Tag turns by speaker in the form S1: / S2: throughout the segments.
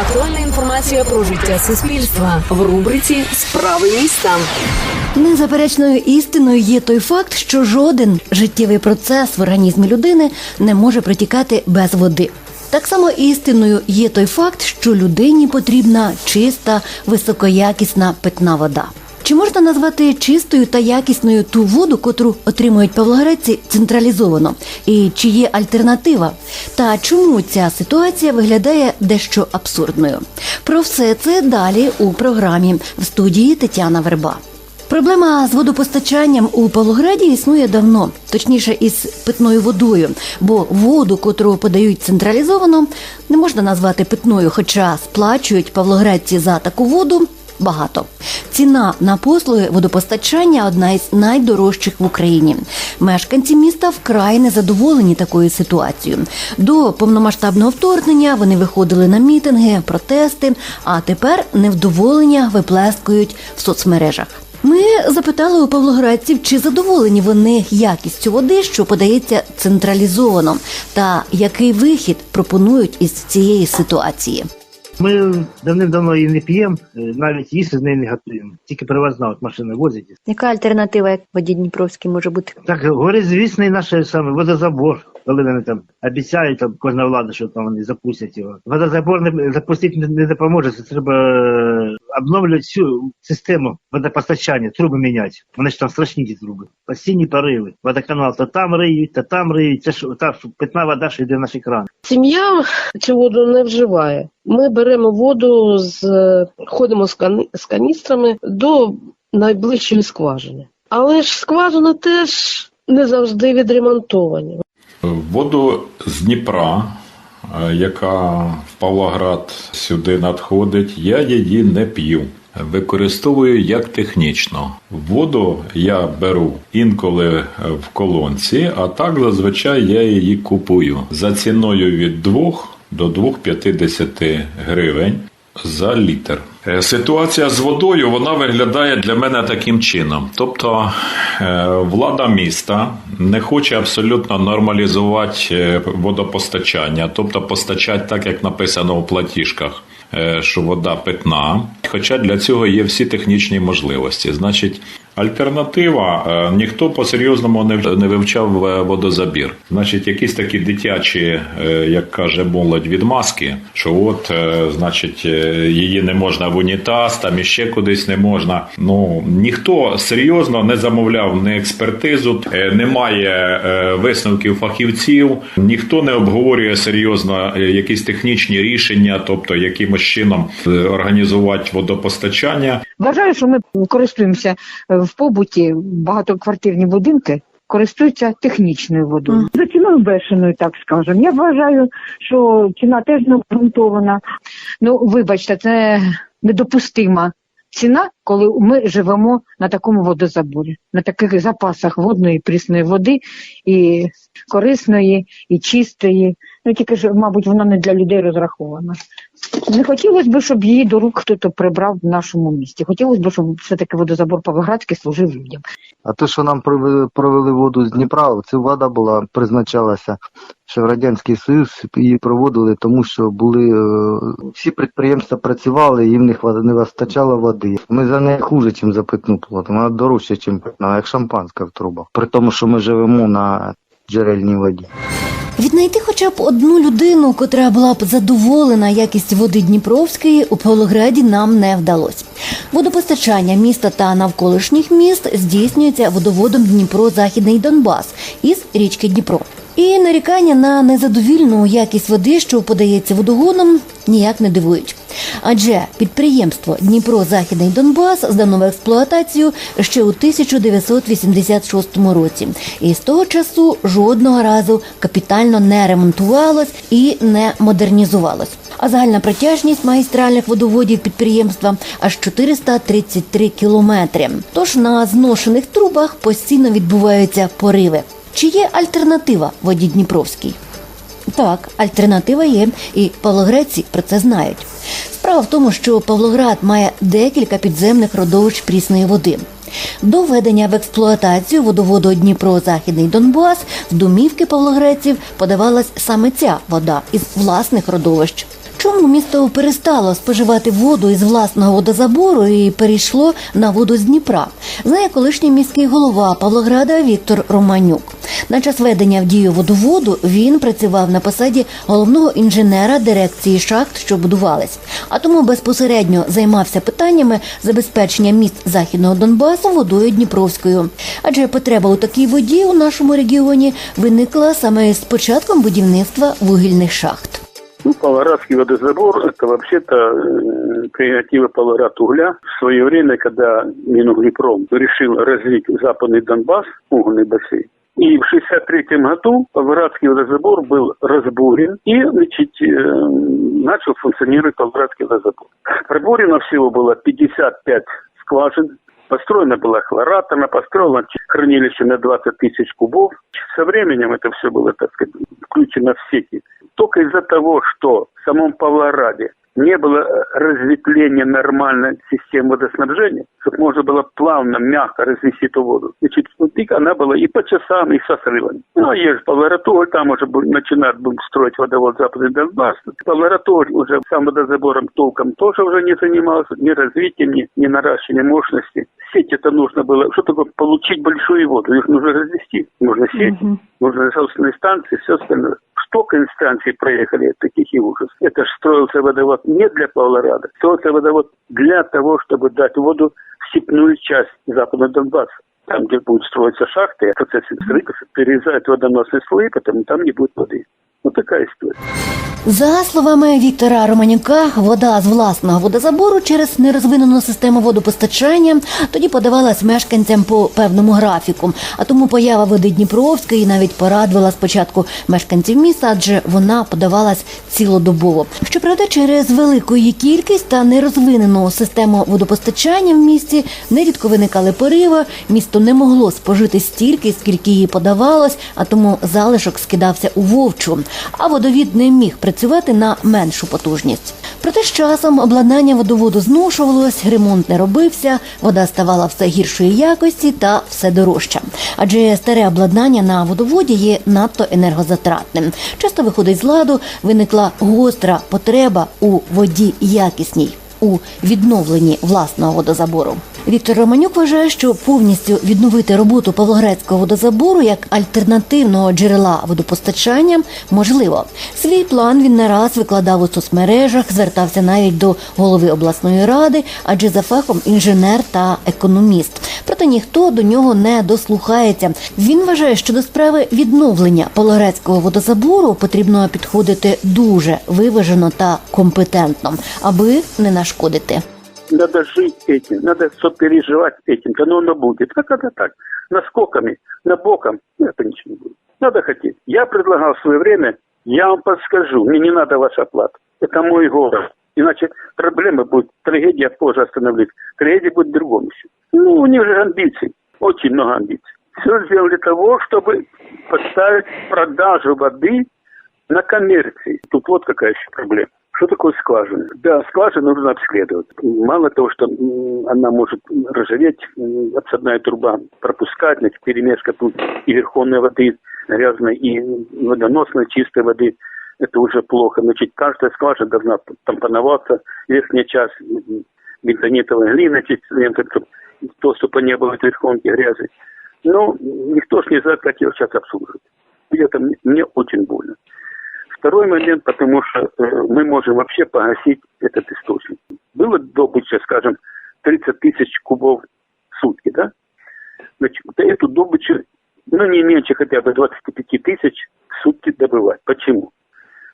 S1: Актуальна інформація про життя суспільства в рубриці Справи міста.
S2: Незаперечною істиною є той факт, що жоден життєвий процес в організмі людини не може протікати без води. Так само істиною є той факт, що людині потрібна чиста, високоякісна питна вода. Чи можна назвати чистою та якісною ту воду, котру отримують павлоградці централізовано? І чи є альтернатива? Та чому ця ситуація виглядає дещо абсурдною? Про все це далі у програмі в студії Тетяна Верба. Проблема з водопостачанням у Павлограді існує давно, точніше із питною водою, бо воду, котру подають централізовано, не можна назвати питною, хоча сплачують павлоградці за таку воду багато. Ціна на послуги водопостачання одна із найдорожчих в Україні. Мешканці міста вкрай незадоволені такою ситуацією. До повномасштабного вторгнення вони виходили на мітинги, протести, а тепер невдоволення виплескують в соцмережах. Ми запитали у павлоградців, чи задоволені вони якістю води, що подається централізовано, та який вихід пропонують із цієї ситуації.
S3: Ми давним-давно її не п'ємо, е, навіть їсти з неї не готуємо. Тільки привозна от машини возять.
S2: Яка альтернатива як воді Дніпровській може бути?
S3: Так горизвісний наш саме водозабор. Коли вони там обіцяють, там кожна влада, що там вони запустять його. Водозабор не запустити не, не допоможе. Це треба е, обновлювати всю систему водопостачання, труби міняти. Вони ж там страшні ті труби. Постійні пориви. Водоканал то там риють, то там риють. Це ж та питна вода, що йде в наш екран.
S4: Сім'я цю воду не вживає. Ми беремо воду з ходимо з, кани, з каністрами до найближчої скважини. Але ж скважина теж не завжди відремонтовані.
S5: Воду з Дніпра, е, яка в Павлоград сюди надходить, я її не п'ю. Використовую як технічно. Воду я беру інколи в колонці, а так зазвичай я її купую за ціною від 2 до 2,50 гривень за літр. Е, Ситуація з водою вона виглядає для мене таким чином. Тобто е, влада міста не хоче абсолютно нормалізувати е, водопостачання, тобто постачати так, як написано у платіжках, що вода питна. Хоча для цього є всі технічні можливості. Значить, альтернатива е, ніхто по-серйозному не в- не вивчав е, водозабір. Значить, якісь такі дитячі, е, як каже молодь, відмазки, що от, значить, її не можна в унітаз, там іще кудись не можна. Ну ніхто серйозно не замовляв не експертизу, немає висновків фахівців, ніхто не обговорює серйозно якісь технічні рішення, тобто якимось чином організувати водопостачання.
S6: Вважаю, що ми користуємося е, в побуті багатоквартирні будинки. Користуються технічною водою.
S2: Мгм.
S6: За ціною бешеною, так скажемо. Я вважаю, що ціна теж не обґрунтована. Ну, вибачте, це недопустима ціна, коли ми живемо на такому водозаборі, на таких запасах водної, прісної води і корисної, і чистої. Ну тільки ж, мабуть, вона не для людей розрахована. Не хотілося б, щоб її до рук хтось прибрав в нашому місті. Хотілося б, щоб все-таки водозабор Павлоградський служив людям.
S7: А те, що нам провели, воду з Дніпра, це вода була призначалася в Радянський Союз, її проводили, тому що були е, всі підприємства працювали, їм не вистачало води. Ми за неї хуже, ніж за питну платимо, вона дорожча, ніж питна, як шампанська в трубах. При тому, що ми живемо на джерельній воді.
S2: Віднайти хоча б одну людину, котра була б задоволена якістю води Дніпровської, у Павлограді нам не вдалося. Водопостачання міста та навколишніх міст здійснюється водоводом Дніпро Західний Донбас із річки Дніпро. І нарікання на незадовільну якість води, що подається водогоном, ніяк не дивують. Адже підприємство Дніпро Західний Донбас здано в експлуатацію ще у 1986 році, і з того часу жодного разу капітально не ремонтувалось і не модернізувалось. А загальна протяжність магістральних водоводів підприємства аж 433 кілометри. Тож на зношених трубах постійно відбуваються пориви. Чи є альтернатива воді Дніпровській? Так, альтернатива є, і павлоградці про це знають. Справа в тому, що Павлоград має декілька підземних родовищ прісної води. До введення в експлуатацію водоводу Дніпро Західний Донбас в домівки павлоградців подавалась саме ця вода із власних родовищ. Чому місто перестало споживати воду із власного водозабору і перейшло на воду з Дніпра? Знає колишній міський голова Павлограда Віктор Романюк. На час ведення в дію водоводу він працював на посаді головного інженера дирекції шахт, що будувались, а тому безпосередньо займався питаннями забезпечення міст західного Донбасу водою Дніпровською. Адже потреба у такій воді у нашому регіоні виникла саме з початком будівництва вугільних шахт.
S8: Ну, Павлоградский водозабор – это вообще-то э, прерогатива Павлоград угля. В свое время, когда Минуглепром решил развить западный Донбасс, угольный бассейн, и в 1963 году Павлоградский водозабор был разбурен и значит, э, начал функционировать Павлоградский водозабор. Пробурено всего было 55 скважин, Построена была хлоратами, построено хранилище на 20 тысяч кубов. Со временем это все было, так сказать, включено в сети. Только из-за того, что в самом Павлограде не было э, разветвления нормальной системы водоснабжения, чтобы можно было плавно, мягко развести эту воду. Значит, вот и она была и по часам, и со срывами. Ну, а есть Павлогратоль, там уже начинать будем строить водовод Западный Донбасс. Павлогратоль уже сам водозабором толком тоже уже не занимался, ни развитием, ни, ни наращиванием мощности. Сеть это нужно было, что такое получить большую воду, их нужно развести, нужно сеть, нужно собственные станции, все остальное. Столько инстанций проехали, таких и ужас. Это же строился водовод не для Павлограда, строился водовод для того, чтобы дать воду в степную часть Западного Донбасса. Там, где будут строиться шахты, в процессе строительства перерезают водоносные слои, потому там не будет воды. Вот такая история.
S2: За словами Віктора Романюка, вода з власного водозабору через нерозвинену систему водопостачання тоді подавалась мешканцям по певному графіку. А тому поява води Дніпровської навіть порадувала спочатку мешканців міста, адже вона подавалась цілодобово. Щоправда, через велику її кількість та нерозвинену систему водопостачання в місті нерідко виникали пориви. Місто не могло спожити стільки, скільки її подавалось, а тому залишок скидався у вовчу. А водовід не міг працювати на меншу потужність. Проте з часом обладнання водоводу зношувалось, ремонт не робився, вода ставала все гіршої якості та все дорожча. Адже старе обладнання на водоводі є надто енергозатратним. Часто виходить з ладу, виникла гостра потреба у воді якісній. У відновленні власного водозабору Віктор Романюк вважає, що повністю відновити роботу Павлоградського водозабору як альтернативного джерела водопостачання можливо. Свій план він не раз викладав у соцмережах, звертався навіть до голови обласної ради, адже за фахом інженер та економіст. Проте ніхто до нього не дослухається. Він вважає, що до справи відновлення Павлоградського водозабору потрібно підходити дуже виважено та компетентно, аби не нашкодити
S8: Надо жить этим, надо сопереживать этим, да оно будет. Как это так? Наскоками, на боком, ну, это ничего не будет. Надо хотеть. Я предлагал в свое время, я вам подскажу, мне не надо ваша плата. Это мой город. Иначе проблема будет, трагедия позже остановлюсь. Трагедия будет в другом еще. Ну, у них же амбиций, очень много амбиций. Все сделали для того, чтобы поставить продажу воды на коммерции. Тут вот какая еще проблема. Что такое скважина? Да, скважину нужно обследовать. Мало того, что она может ржаветь, отсадная труба пропускать, значит, перемешка тут и верховной воды грязной, и водоносной чистой воды. Это уже плохо. Значит, каждая скважина должна тампоноваться, верхняя часть м, бензонитовой глины, чтобы доступа не было от верхонки грязи. Но никто ж не знает, как ее сейчас обслуживать. И это мне очень больно. Второй момент, потому что э, мы можем вообще погасить этот источник. Было добыча, скажем, 30 тысяч кубов в сутки, да? Значит, эту добычу, ну, не меньше хотя бы 25 тысяч в сутки добывать. Почему?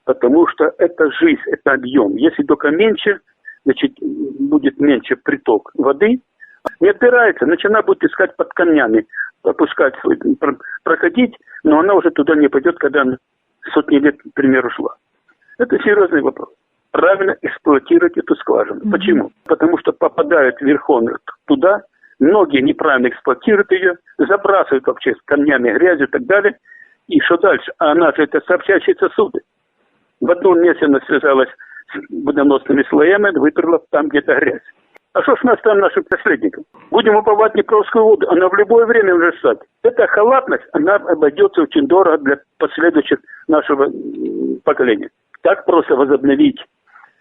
S8: Потому что это жизнь, это объем. Если только меньше, значит, будет меньше приток воды, не отбирается, значит, она будет искать под камнями, опускать, проходить, но она уже туда не пойдет, когда сотни лет, к примеру, шла. Это серьезный вопрос. Правильно эксплуатировать эту скважину. Почему? Потому что попадают верховных туда, многие неправильно эксплуатируют ее, забрасывают вообще с камнями, грязью и так далее. И что дальше? А она же это сообщающие сосуды. В одном месте она связалась с водоносными слоями, выперла там где-то грязь. А что ж мы оставим нашим наследникам? Будем уповать Днепровскую воду, она в любое время может стать. Эта халатность, она обойдется очень дорого для последующих нашего поколения. Так просто возобновить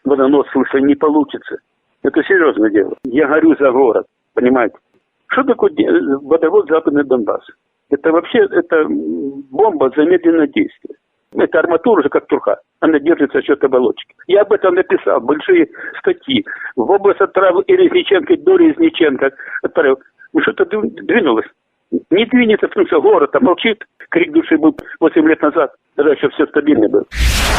S8: водонос слышно не получится. Это серьезное дело. Я горю за город, понимаете? Что такое де- водовод Западный Донбасс? Это вообще это бомба замедленного действия. Это арматура же как труха. Она держится за счет оболочки. Я об этом написал большие статьи. В область отправил и Резниченко, и до Резниченко отправил. Ну что-то дв- двинулось. Не двинется, потому что город там молчит. Крик души был 8 лет назад. Еще все стабильно было.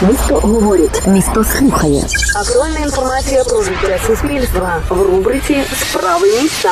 S1: Місто говорить, місто слухає. Актуальна інформація про життя суспільства в рубриці Справи міста.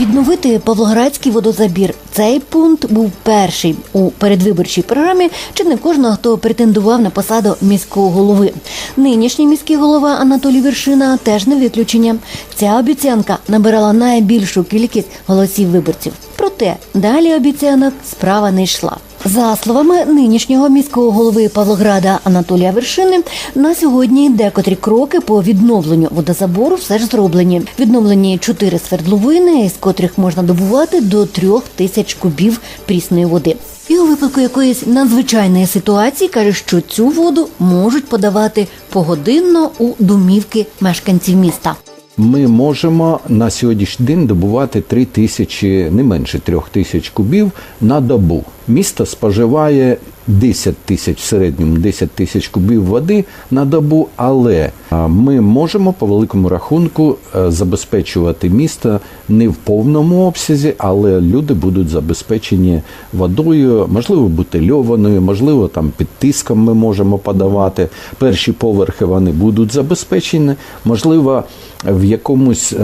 S2: Відновити Павлоградський водозабір. Цей пункт був перший у передвиборчій програмі чи не кожного, хто претендував на посаду міського голови. Нинішній міський голова Анатолій Вершина теж не виключення. Ця обіцянка набирала найбільшу кількість голосів виборців. Проте далі обіцянок справа не йшла. За словами нинішнього міського голови Павлограда Анатолія Вершини, на сьогодні декотрі кроки по відновленню водозабору все ж зроблені. Відновлені чотири свердловини, з котрих можна добувати до трьох тисяч кубів прісної води. І у випадку якоїсь надзвичайної ситуації каже, що цю воду можуть подавати погодинно у домівки мешканців міста.
S9: Ми можемо на сьогоднішній день добувати 3 тисячі, не менше 3 тисяч кубів на добу. Місто споживає 10 тисяч в середньому 10 тисяч кубів води на добу, але ми можемо по великому рахунку е, забезпечувати місто не в повному обсязі, але люди будуть забезпечені водою, можливо, бутильованою, можливо, там під тиском ми можемо подавати. Перші поверхи вони будуть забезпечені, можливо, в якомусь е,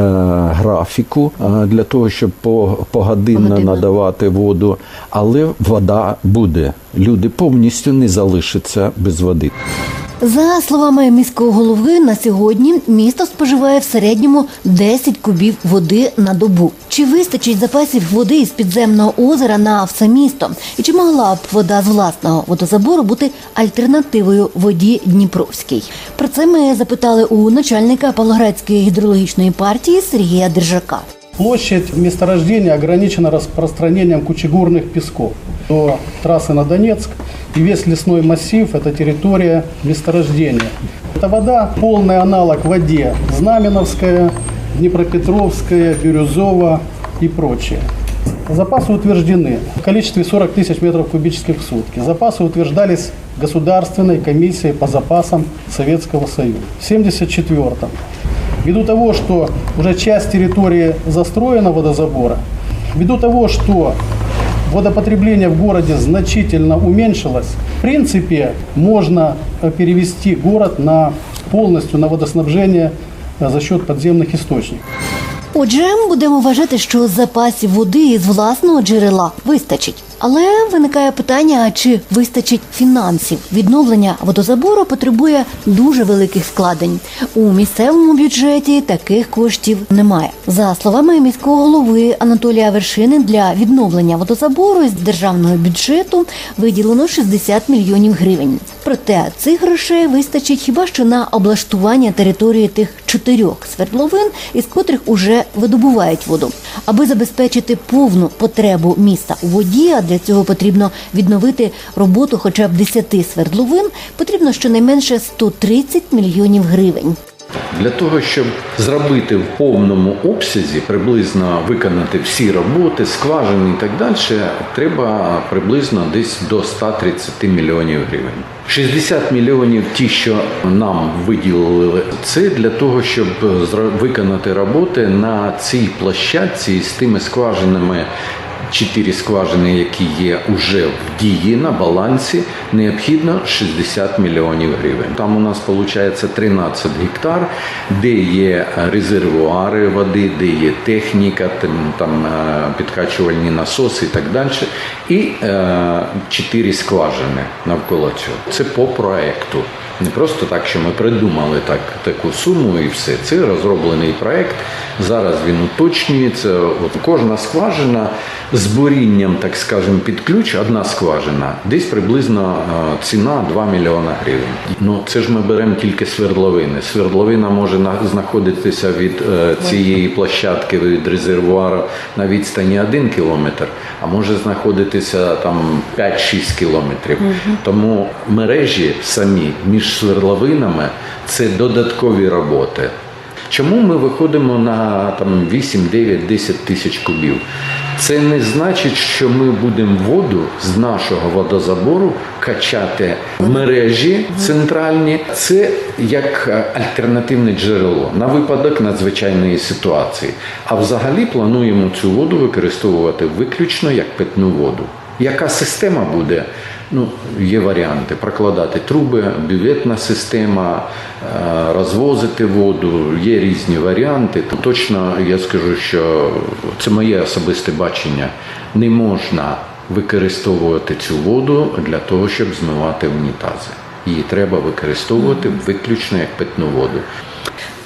S9: графіку е, для того, щоб по, погодинно
S2: Погодинно.
S9: надавати воду, але вода буде. Люди повністю не залишаться без води.
S2: За словами міського голови, на сьогодні місто споживає в середньому 10 кубів води на добу. Чи вистачить запасів води із підземного озера на все місто? І чи могла б вода з власного водозабору бути альтернативою воді Дніпровській? Про це ми запитали у начальника Павлоградської гідрологічної партії Сергія Держака.
S10: Площадь месторождения ограничена распространением кучегурных песков до трассы на Донецк. И весь лесной массив – это территория месторождения. Эта вода – полный аналог воде Знаменовская, Днепропетровская, Бирюзова и прочее. Запасы утверждены в количестве 40 тысяч метров кубических в сутки. Запасы утверждались Государственной комиссией по запасам Советского Союза. В 1974 Ввиду того, что уже часть территории застроена водозабора, ввиду того, что водопотребление в городе значительно уменьшилось, в принципе, можно э, перевести город на полностью на водоснабжение э, за счет подземных источников.
S2: Отже, будемо вважати, що запасів води із власного джерела вистачить. Але виникає питання: чи вистачить фінансів? Відновлення водозабору потребує дуже великих вкладень. У місцевому бюджеті таких коштів немає. За словами міського голови Анатолія Вершини, для відновлення водозабору з державного бюджету виділено 60 мільйонів гривень. Проте цих грошей вистачить хіба що на облаштування території тих чотирьох свердловин, із котрих уже видобувають воду. Аби забезпечити повну потребу міста у воді, для цього потрібно відновити роботу хоча б 10 свердловин, потрібно щонайменше 130 мільйонів гривень.
S9: Для того, щоб зробити в повному обсязі, приблизно виконати всі роботи, скважини і так далі, треба приблизно десь до 130 мільйонів гривень. 60 мільйонів ті, що нам виділили, це для того, щоб виконати роботи на цій площадці з тими скважинами. Чотири скважини, які є уже в дії на балансі, необхідно 60 мільйонів гривень. Там у нас виходить 13 гектар, де є резервуари води, де є техніка, там, е, підкачувальні насоси і так далі. І е, чотири скважини навколо цього. Це по проекту. Не просто так, що ми придумали так, таку суму і все. Це розроблений проект. Зараз він уточнюється. От кожна скважина з бурінням, так скажемо, під ключ, одна скважина, десь приблизно е, ціна 2 мільйона гривень. Ну це ж ми беремо тільки свердловини. Свердловина може знаходитися від е, цієї площадки від резервуару на відстані 1 кілометр, а може знаходитися там 5-6 кілометрів. Тому мережі самі між між сверловинами це додаткові роботи. Чому ми виходимо на там 8, 9, 10 тисяч кубів? Це не значить, що ми будемо воду з нашого водозабору качати в мережі центральні. Це як е, альтернативне джерело на випадок надзвичайної ситуації. А взагалі плануємо цю воду використовувати виключно як питну воду. Яка система буде? Ну, є варіанти прокладати труби, бюветна система, е, розвозити воду. Є різні варіанти. Точно я скажу, що це моє особисте бачення. Не можна використовувати цю воду для того, щоб змивати унітази. Її треба використовувати виключно як питну воду.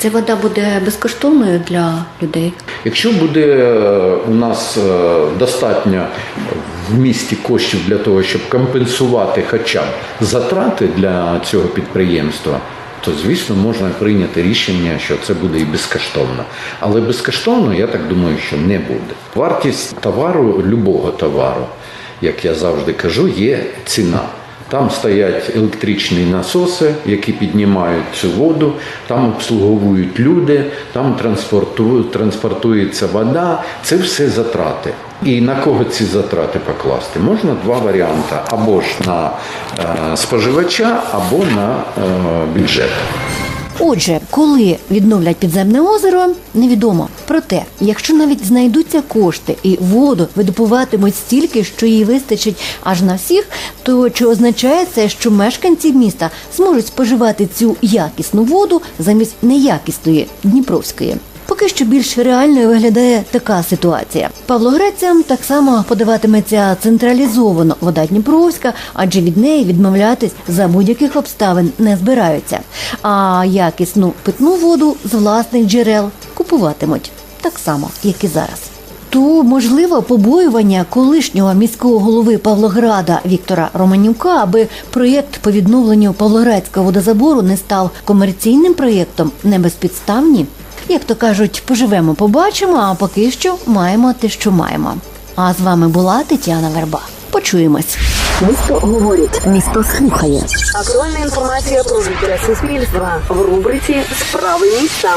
S2: Ця вода буде безкоштовною для людей.
S9: Якщо буде е, у нас е, достатньо в місті коштів для того, щоб компенсувати хоча б затрати для цього підприємства, то звісно можна прийняти рішення, що це буде і безкоштовно. Але безкоштовно, я так думаю, що не буде. Вартість товару, любого товару, як я завжди кажу, є ціна. Там стоять електричні насоси, які піднімають цю воду, там обслуговують люди, там транспорту- транспортується вода. Це все затрати. І на кого ці затрати покласти? Можна два варіанти: або ж на е, споживача, або на е, бюджет.
S2: Отже, коли відновлять підземне озеро, невідомо. Проте, якщо навіть знайдуться кошти і воду видобуватимуть стільки, що їй вистачить аж на всіх, то чи означає це, що мешканці міста зможуть споживати цю якісну воду замість неякісної Дніпровської? Поки що більш реальною виглядає така ситуація. Павлогрецям так само подаватиметься централізовано вода Дніпровська, адже від неї відмовлятись за будь-яких обставин не збираються. А якісну питну воду з власних джерел купуватимуть так само, як і зараз. То можливо побоювання колишнього міського голови Павлограда Віктора Романюка, аби проєкт по відновленню Павлоградського водозабору не став комерційним проєктом, не безпідставні. Як то кажуть, поживемо, побачимо, а поки що маємо те, що маємо. А з вами була Тетяна Верба. Почуємось.
S1: Місто говорить, місто слухає. Актуальна інформація про життя суспільства в рубриці Справи міста.